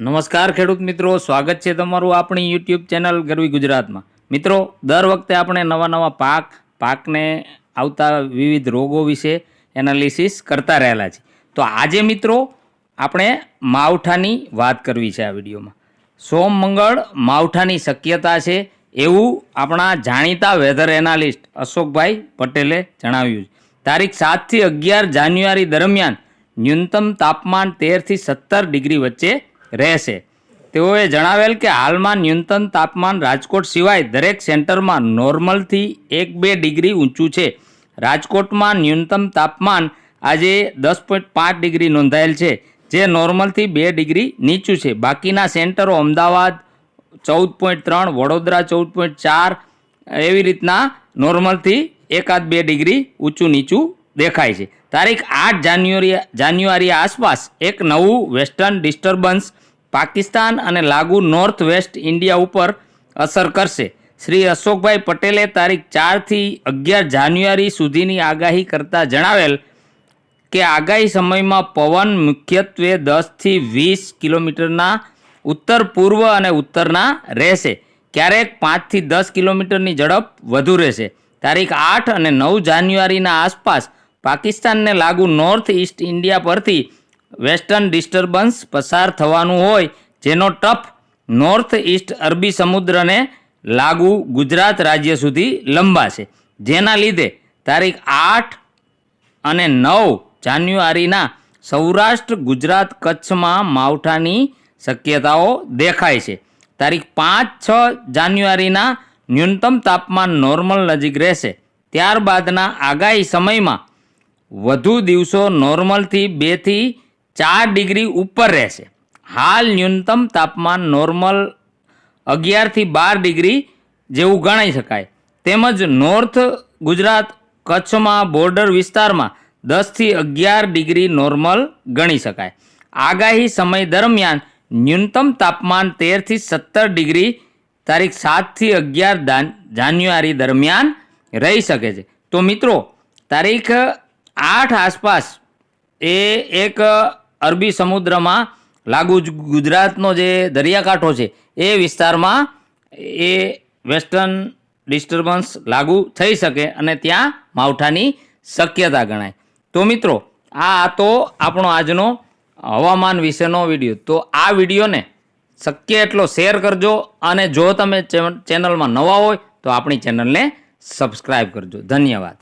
નમસ્કાર ખેડૂત મિત્રો, સ્વાગત છે તમારું આપણી યુટ્યુબ ચેનલ ગરવી ગુજરાતમાં. મિત્રો, દર વખતે આપણે નવા નવા પાક, પાકને આવતા વિવિધ રોગો વિશે એનાલિસિસ કરતા રહેલા છે તો આજે મિત્રો, આપણે માવઠાની વાત કરવી છે આ વિડીયોમાં. સોમ મંગળ માવઠાની શક્યતા છે એવું આપણા જાણીતા વેધર એનાલિસ્ટ અશોકભાઈ પટેલે જણાવ્યું છે. તારીખ સાતથી અગિયાર જાન્યુઆરી દરમિયાન ન્યૂનતમ તાપમાન તેરથી સત્તર ડિગ્રી વચ્ચે રહેશે. તેઓએ જણાવેલ કે હાલમાં ન્યૂનતમ તાપમાન રાજકોટ સિવાય દરેક સેન્ટરમાં નોર્મલથી એક બે ડિગ્રી ઊંચું છે. રાજકોટમાં ન્યૂનતમ તાપમાન આજે દસ પોઈન્ટ પાંચ ડિગ્રી નોંધાયેલ છે, જે નોર્મલથી બે ડિગ્રી નીચું છે. બાકીના સેન્ટરો અમદાવાદ ચૌદ પોઈન્ટ ત્રણ, વડોદરા ચૌદ પોઈન્ટ ચાર, એવી રીતના નોર્મલથી એકાદ બે ડિગ્રી ઊંચું નીચું દેખાય છે. તારીખ આઠ જાન્યુઆરી જાન્યુઆરી આસપાસ એક નવું વેસ્ટર્ન ડિસ્ટર્બન્સ પાકિસ્તાન અને લાગુ નોર્થ વેસ્ટ ઇન્ડિયા ઉપર અસર કરશે. શ્રી અશોકભાઈ પટેલે તારીખ ચારથી અગિયાર જાન્યુઆરી સુધીની આગાહી કરતા જણાવેલ કે આગાહી સમયમાં પવન મુખ્યત્વે દસથી વીસ કિલોમીટરના ઉત્તર, પૂર્વ અને ઉત્તરના રહેશે. ક્યારેક પાંચથી દસ કિલોમીટરની ઝડપ વધુ રહેશે. તારીખ આઠ અને નવ જાન્યુઆરીના આસપાસ પાકિસ્તાનને લાગુ નોર્થ ઇસ્ટ ઇન્ડિયા પરથી વેસ્ટર્ન ડિસ્ટર્બન્સ પસાર થવાનું હોય, જેનો ટફ નોર્થ ઇસ્ટ અરબી સમુદ્રને લાગુ ગુજરાત રાજ્ય સુધી લંબાશે. જેના લીધે તારીખ આઠ અને નવ જાન્યુઆરીના સૌરાષ્ટ્ર ગુજરાત કચ્છમાં માવઠાની શક્યતાઓ દેખાય છે. તારીખ પાંચ છ જાન્યુઆરીના ન્યૂનતમ તાપમાન નોર્મલ નજીક રહેશે. ત્યારબાદના આગાહી સમયમાં વધુ દિવસો નોર્મલથી બેથી ચાર ડિગ્રી ઉપર રહેશે. હાલ ન્યૂનતમ તાપમાન નોર્મલ અગિયારથી બાર ડિગ્રી જેવું ગણાઈ શકાય. તેમજ નોર્થ ગુજરાત કચ્છમાં બોર્ડર વિસ્તારમાં દસથી અગિયાર ડિગ્રી નોર્મલ ગણી શકાય. આગાહી સમય દરમિયાન ન્યૂનતમ તાપમાન તેરથી સત્તર ડિગ્રી તારીખ સાતથી અગિયાર જાન્યુઆરી દરમિયાન રહી શકે છે. તો મિત્રો, તારીખ આઠ આસપાસ એ એક અરબી સમુદ્રમાં, લાગુ ગુજરાતનો જે દરિયાકાંઠો છે, એ વિસ્તારમાં એ વેસ્ટર્ન ડિસ્ટર્બન્સ લાગુ થઈ શકે અને ત્યાં માવઠાની શક્યતા ગણાય. તો મિત્રો, આ તો આપણો આજનો હવામાન વિશેનો વીડિયો. તો આ વિડીયોને શક્ય એટલો શેર કરજો અને જો તમે ચેનલમાં નવા હોય તો આપણી ચેનલને સબસ્ક્રાઈબ કરજો. ધન્યવાદ.